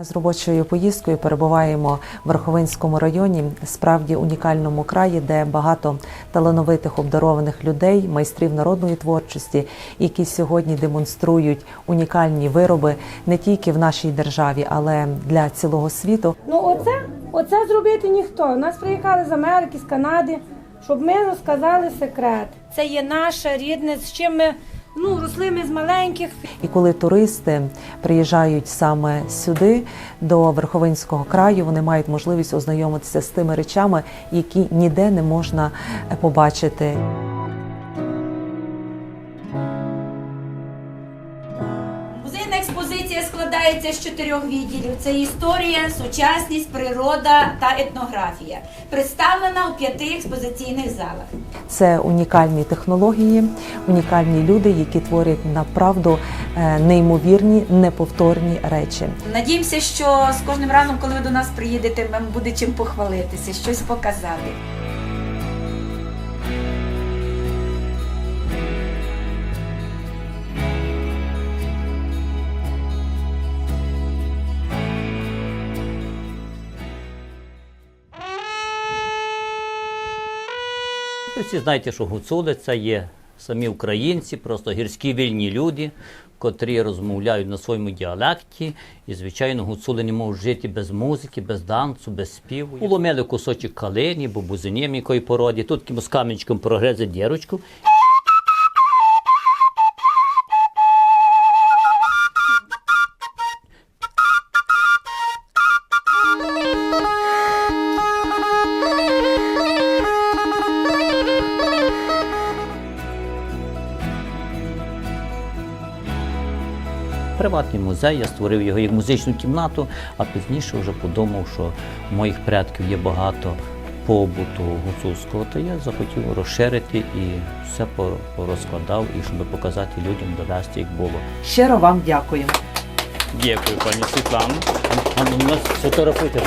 З робочою поїздкою перебуваємо в Верховинському районі, справді унікальному краї, де багато талановитих обдарованих людей, майстрів народної творчості, які сьогодні демонструють унікальні вироби не тільки в нашій державі, але для цілого світу. Ну оце, оце зробити ніхто. Нас приїхали з Америки, з Канади, щоб ми розказали секрет. Це є наше рідне, з чим ми ну, росли ми з маленьких. І коли туристи приїжджають саме сюди, до Верховинського краю, вони мають можливість ознайомитися з тими речами, які ніде не можна е, побачити. Експозиція складається з чотирьох відділів: це історія, сучасність, природа та етнографія. Представлена у п'яти експозиційних залах. Це унікальні технології, унікальні люди, які творять направду е, неймовірні, неповторні речі. Надіємося, що з кожним разом, коли ви до нас приїдете, вам буде чим похвалитися, щось показати. Ви всі знаєте, що гуцули це є самі українці, просто гірські вільні люди, котрі розмовляють на своєму діалекті. І, звичайно, гуцули не можуть жити без музики, без танцю, без співу. Уломили кусочок калини, бабузинім м'якої породі. Тут кимось камінчиком прогрезе дірочку. Приватний музей, я створив його як музичну кімнату, а пізніше вже подумав, що у моїх предків є багато побуту гуцульського, то я захотів розширити і все порозкладав, і щоб показати людям, довести, як було. Щиро вам дякую. Дякую, пані Світлану. Ну, нас фотографуйте.